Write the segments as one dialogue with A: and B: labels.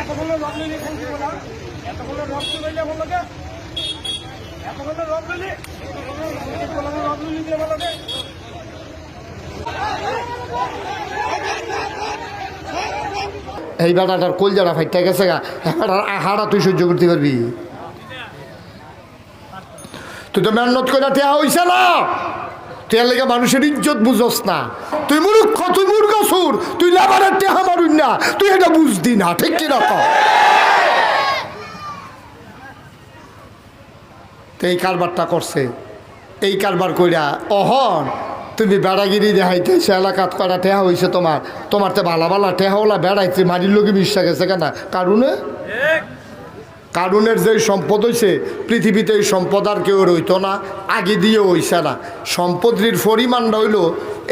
A: এতগুলো রব নিলি এতগুলো রব
B: এই বেটাটার গেছে গা। বেটার আহারা তুই সহ্য করতে পারবি। তুই তো মেহনত করে টেহা হইছে না। তুই এর মানুষের ইজ্জত বুঝস না। তুই মূর্খ তুই মূর্খ সুর। তুই লাভারের টেহা মারুন না। তুই এটা বুঝদি না, ঠিক কি রকম? তো এই কারবারটা করছে। এই কারবার কইরা, অহন, তুমি বেড়াগিরি দেখাইতে সে এলাকাত করা টেহা হইছে তোমার? তোমার তো ভালা ভালা টেহাওলা বেড়াইতে মারির লোকে বিশ্বাস গেছে কেন? কারণে কারণের যে সম্পদ হইছে, পৃথিবীতে এই সম্পদ আর কেউ রইত না, আগে দিয়ে হইছে না। সম্পদের পরিমাণটা হইল,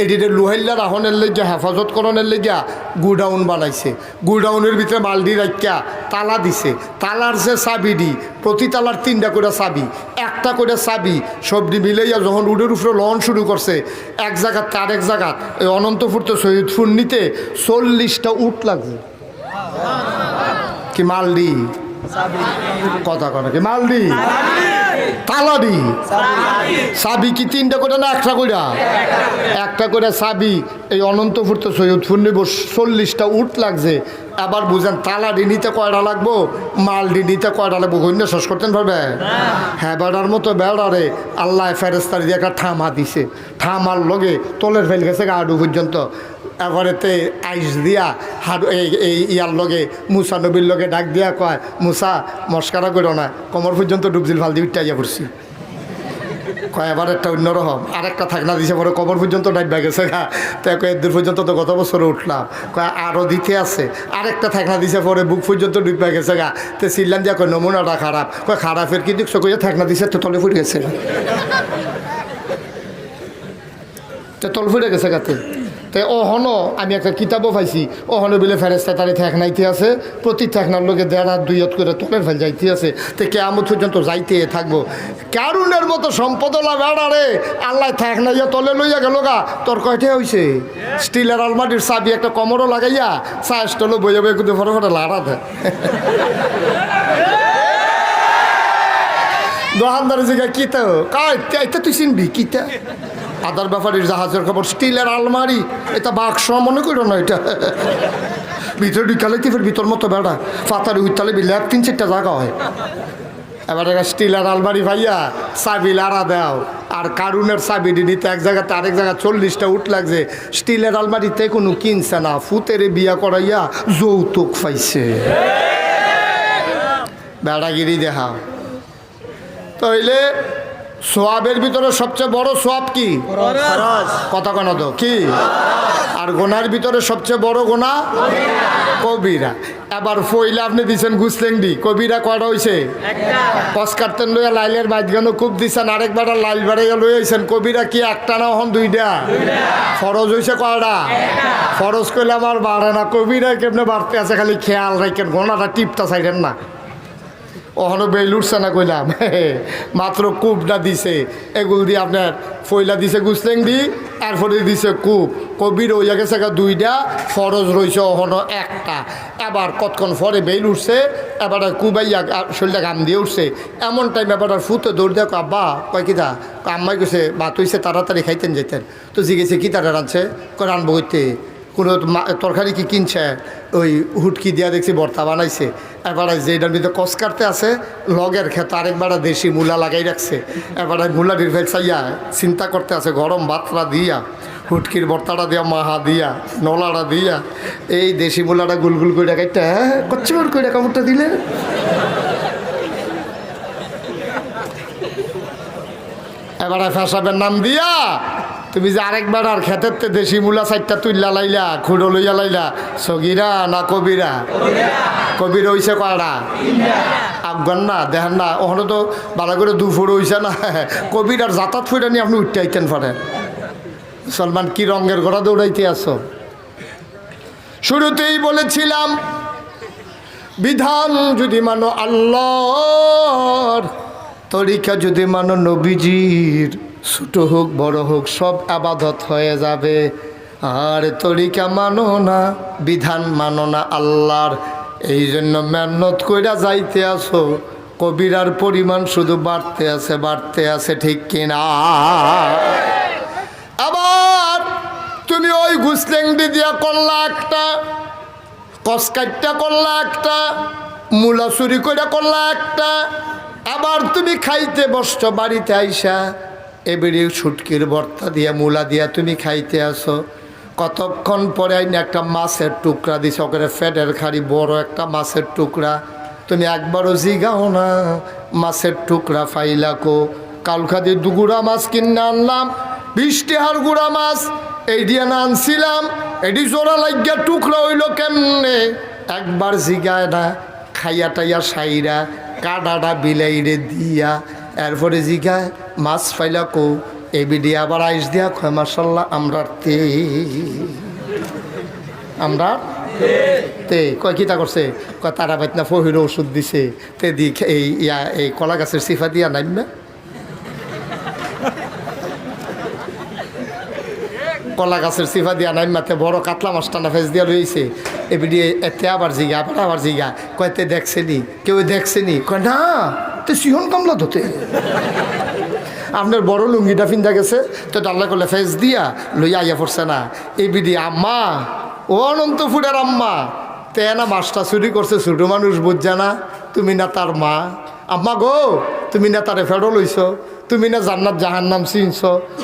B: এটিতে লোহাইল্লা রাহনের লেগে হেফাজত করণের লেগিয়া গুডাউন বানাইছে। গুডাউনের ভিতরে মালডি রাখিয়া তালা দিছে। তালার যে চাবি দি, প্রতি তালার তিনটা করে চাবি, একটা করে চাবি সবজি মিলাইয়া যখন উডের উপরে লন শুরু করছে, এক জায়গাত তার এক জায়গাত, এই অনন্তপুর তো শহীদপুর নিতে চল্লিশটা উট লাগছে কি মালডি কথা মালডি। কি একটা করে একটা এই অনন্তপুর তো চল্লিশটা উট লাগছে। আবার বুঝেন, তালাডি নিতে কয়টা লাগবো? মালডি নিতে কয়টা লাগবো? গণ্য শেষ করতেন পারবে হ্যাঁ বেড়ার মতো বেড়ারে আল্লাহ ফেরেস্তার একটা ঠামা দিছে। ঠামার লগে তোলের ফেল গেছে গাডু পর্যন্ত। এবারেতে আইস দিয়া হাড় এই এই ইয়ার লগে, মুসা নবীর লগে ডাক দিয়া কয়, মুসা, মস্কারা করো না, কমর পর্যন্ত ডুবজিল ফাল দিয়ে আইয়া পড়ছি। কয়, এবার একটা অন্যরকম আরেকটা থাকনা দিছে, পরে কবর পর্যন্ত ডাইবা গেছে গা। তো এর পর্যন্ত তো গত বছরে উঠলাম। কয় আরও দিতে আছে। আরেকটা থাকনা দিছে, পরে বুক পর্যন্ত ডুববা গেছে গা। তো চিল্লান দিয়া কয়, নমুনাটা খারাপ। কয় খারাপের কি দেখছ কইয়া থাকনা দিছে, তো তলে ফুটে গেছে। তো তল ফুটে গেছে গাতে তো অহনো, আমি একটা কিতাবও পাইছি। অহনো বিলে ফেরেস্তা তারে ঠেকনাইতে আছে, প্রতি ঠেকনার লোকে দেড় হাত, দুই হাত করে তোলের ফেল যাইতে আছে। তো কেমন পর্যন্ত যাইতে থাকব। কারুনের মতো সম্পদলা বেড়ারে আল্লাহ ঠেকনাইয়া তলে লইয়া গেল গা। তোর কয়টা হইছে? স্টিলের আলমারির চাবি, একটা কমরও লাগাইয়া চা স্টলও বইয়া বই কিন্তু ফটো ফটো লাড়া দেয় দোকানদার জায়গা কিতা? কায় তুই চিনবি, কিতা? আদার ব্যাপারের জাহাজের খবর, স্টিলের আলমারি, এটা বাক্স, মনে করো না এটা? ভিতরে ঢুকালে ফের ভিতর মতো বেড়া? ফাতারি উত্তালে ল্যাব তিন চারটা জায়গা হয়। এবার স্টিলের আলমারি ভাইয়া, চাবি লাড়া দাও। আর কারুনের চাবি নিতে এক জায়গাতে আরেক জায়গা চল্লিশটা উঠ লাগছে। স্টিলের আলমারিতে কোনো কিনছে না, ফুতেরে বিয়া করাইয়া যৌতুক পাইছে। বেড়াগিরি দেখাও। তাইলে সোয়াবের ভিতরে সবচেয়ে বড় সোয়াব কি? কথা কেন তো কি? আর গোনার ভিতরে সবচেয়ে বড় গোনা? কবিরা। এবার ফইলে আপনি দিছেন গুসলেংডি কবিরা কয়টা হয়েছে কস কাটতেন লইয়া লাইলের বাইদগানো খুব দিছেন আরেকবার লাইল বাড়াইয়া লই আইছেন কবিরা কি একটা না হন দুইটা? ফরজ হয়েছে কয়টা? ফরজ কইলে আমার বাড়ে না কবিরা কেমনে বাড়তে আছে খালি খেয়াল রাখেন গোনাটা টিপটা চাইলেন না। ওখানে বেল উঠছে না কইলাম। মাত্র কূপটা দিছে। এগুল দিয়ে আপনার ফইলা দিছে গুসলেং দি এরপরে দিছে কূপ। কবির ওই গেছে দুইটা ফরজ রয়েছে ওখানে একটা। এবার কতক্ষণ ফরে বেল উঠছে, এবার কুবাইয়া শরীরটা গাম দিয়ে উঠছে। এমন টাইম এবার ফুতে দৌড় দেখ আব্বা, কয় কিতা আম্মাই কইছে বা তুইছে তাড়াতাড়ি খাইতেন যেতেন তো জিগেছে, কি তারা রাঁধছে? কয় রানবো হইতে কোনো তরকারি কি কিনছে? ওই হুটকি দিয়া দেখছি ভর্তা বানাইছে। এবার যেটার ভিতরে কস কাটতে আছে, লগের খেত আরেকবার দেশি মূলা লাগাই রাখছে। এবার মূলা নির্ভেল চাইয়া চিন্তা করতে আছে, গরম ভাতটা দিয়া, হুটকির ভর্তাটা দিয়া, মাহা দিয়া, নলাটা দিয়া, এই দেশি মূলাটা গুলগুল করে কাইটা হ্যাঁ কচ্চর করে কামড়টা দিলে এবারে ফেসাবের নাম দিয়া তুমি যে আরেকবার আর খেতের তে দেশি মূলা চারটা তুইলা লাইলা, খুঁড়ো লইয়া লাইলা, সগিরা না কবিরা? কবির হইছে কয়টা আফগান না দেখেন না ওখানে তো ভালো করে দুপুর হইছে না। কবির আর যাতায়াত ফুটা নিয়ে আপনি উঠতে আইতেন পারে সলমান কি রঙের ঘোড়া দৌড়াইতে আসো শুরুতেই বলেছিলাম, বিধান যদি মানো আল্লাহর, তরিকা যদি মানো নবীজির। ছোট হোক, বড় হোক, সব আবাদত হয়ে যাবে। আর তরিকা মানো না, বিধান মানো না আল্লাহর। এই জন্য মেহনত কইরা যাইতে আসো। কবিরার পরিমাণ শুধু বাড়তে আছে বাড়তে আছে, ঠিক কিনা? আবার তুমি ওই ঘুসলেংডি দিয়া করলা একটা কসকাইটটা করলা একটা, মূলা চুরি করে করলা একটা। আবার তুমি খাইতে বসছ বাড়িতে আইসা। এবারে ছুটকির ভর্তা দিয়া, মূলা দিয়া তুমি খাইতে আসো কতক্ষণ পরে আইনে একটা মাছের টুকরা দিছ ওখানে ফ্যাটের খাড়ি, বড় একটা মাছের টুকরা। তুমি একবারও জিগাও না, মাছের টুকরা ফাইলাকো কালখাদি দুগুড়া মাছ কিনে আনলাম, বৃষ্টি হার গুড়া মাছ, এই দিয়ে না আনছিলাম। এটি জোড়া লাগিয়া টুকরা হইল কেমনে? একবার জিগায় না, খাইয়া টাইয়া সাইরা কাডাটা বিলাইরে দিয়া এরপরে জিগায় মাছ ফাইলা কো এবিডি আবার আইস দিয়া কয় মাসাল্লাহ আমরা তে আমরা তে কয় কিতা করছে? কয়, তারা বাইতনা ফহির ওষুধ দিছে, তে দি এই ইয়া, এই কলা গাছের সিফা দিয়া নাইমা। কলা গাছের সিফা দিয়া নাই মাতে বড় কাতলা মাছটা না ফেস দিয়া রয়েছে এবিডি এতে আবার জিগা, আবার আবার জিগা। কয়তে দেখছেনি কেউ দেখছেনি কয়, না তো সিহন কামলা ধোতে আপনার বড় লুঙ্গিটা ফিন্দা গেছে, তো ডাল্লা করলে ফেস দিয়া লইয়া আইয়া পড়ছে না। এই বিডি আম্মা, ও অনন্তপুরের আম্মা। তে না মাছটা চুরি করছে, ছোটো মানুষ বুঝছে না, তুমি না তার মা। আম্মা গো, তুমি না তারে ফেরো লইছ, তুমি না জান্নাত জাহান নাম চিনছ,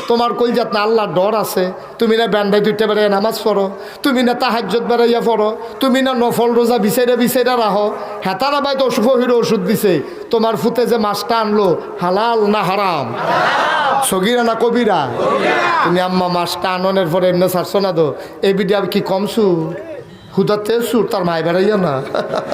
B: তোমার কলজাত না আল্লাহর ডর আছে, তুমি না ব্যান্ডাই দুইটা বেড়াই নামাজ পড়ো, তুমি না তাহাজ্জত বেড়াইয়া পড়ো, তুমি না নফল রোজা বিচাইরা বিচাইরা রাখো হেতারা বাই তো ফহির ওষুধ দিছে, তোমার ফুতে যে মাছটা আনলো, হালাল না হারাম? সগিরা না কবিরা? তুমি আম্মা মাছটা আননের পরে এমনি ছাড়ছো না তো, এই বিডি আর কি কম সুর? হুদাতে সুর তার মায় বেড়াইয়া না।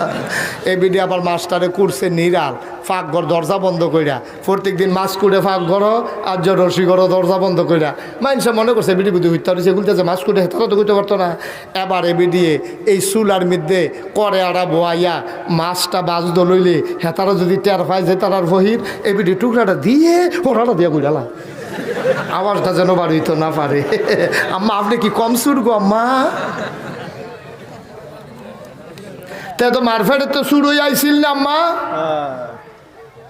B: এই বিডি আবার মাছটারে করছে নিরাল। ফাঁক ঘর দরজা বন্ধ কইরা। প্রত্যেক দিন মাছ কুড়ে ফাঁক ঘর আর যে রসি ঘর, দরজা বন্ধ কইরা। মানুষে মনে করছে বিডি বুদ্ধি হইতে পারছে এগুলো যে মাছ কুড়ে হেতারা তো করতে পারতো না। এবার এ বিডিয়ে এই চুলার মধ্যে করে আড়া বোয়াইয়া মাছটা বাজ লইলে হেতারা যদি টের পায় যে তার বহির এ বিডি টুকরাটা দিয়ে ওরাটা দিয়ে কইরালা আওয়াজটা যেন বাড়িতে না পারে। আম্মা, আপনি কি কম সুর গো, আম্মা? তে তো মারফেটের তো সুর হয়ে আইছিল না আম্মা।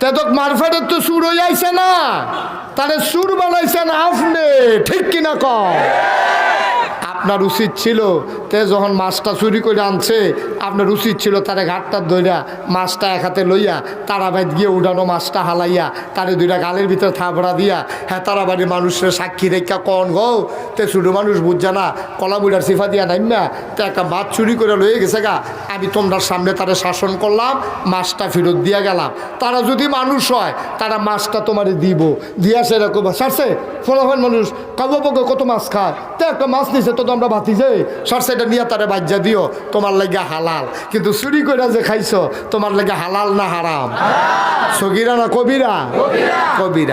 B: তে তো মারফেটের তো সুর হয়ে আইছে না। তাহলে সুর বানাইছেন আপনি। ঠিক কিনা কম আপনার উচিত ছিল তে যখন মাছটা চুরি করে আনছে, আপনার উচিত ছিল তারে ঘাটটা ধইরা মাছটা এক হাতে লইয়া তারা বাইত গিয়ে উঠানো মাছটা হালাইয়া, তারে দুইটা গালের ভিতরে থাপড়া দিয়া হ্যাঁ তারা বাড়ির মানুষের সাক্ষী রেখা কন গো। তে ছোটো মানুষ বুঝছে না, কলা বুড়ার সিফা দিয়া নাইমা তে একটা মাছ চুরি করে লয়ে গেছে গা, আমি তোমরা সামনে তারে শাসন করলাম, মাছটা ফেরত দিয়া গেলাম। তারা যদি মানুষ হয়, তারা মাছটা তোমারে দিব। দিয়া সেরকম সারছে ফলাফল মানুষ কাবো পক্ষে কত মাছ খায়? একটা মাছ নিছে তো তোমরা ভাতি যে সারছে নিয়ে তারে বাজ্যা দিও তোমার লাগে হালাল। কিন্তু চুরি করে যে খাইছো তোমার লাগে হালাল না হারাম? সগিরা না কবিরা। কবিরা।